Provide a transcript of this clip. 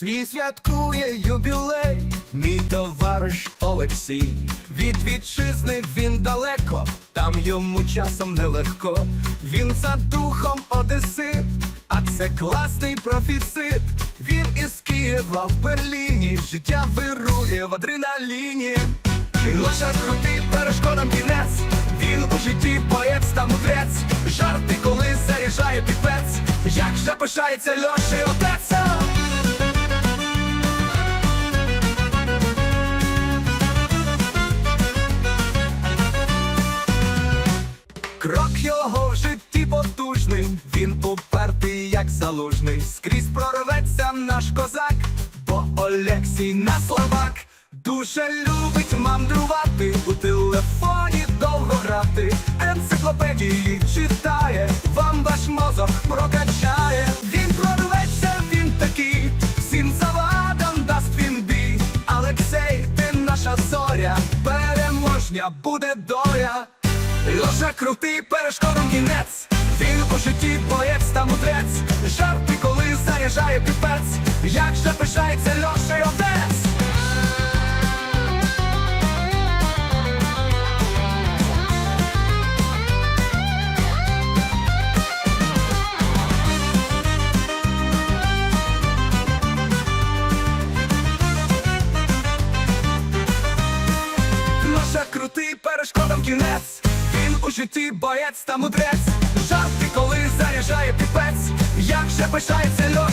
Свій святкує юбілей, мій товариш Олексій. Від вітчизни він далеко, там йому часом нелегко. Він за духом одесит, а це класний профіцит. Він із Києва в Берліні, життя вирує в адреналіні. Він лише крутий перешкодам кінець. Він у житті поєць та мудрець. Жарти, коли заряджає піпець. Як же пишається Льоші отець. Крок його в житті потужний, він упертий, як залужний, скрізь прорветься наш козак, бо Олексій на словак дуже любить мандрувати, у телефоні довго грати, енциклопедії читає, вам ваш мозок прокачає. Він прорветься, він такий, всім завадам дасть він бій. Алексей, ти наша зоря, переможня буде доля. Лоша крутий перешкодом кінець, він у житті боєць та мудрець, жарти, коли заїжджає піпець, як же пишається Льоша й отець. Лоша крутий перешкодом кінець, у житті боєць та мудрець, жарти, коли заряджає піпець, як же пишається отець.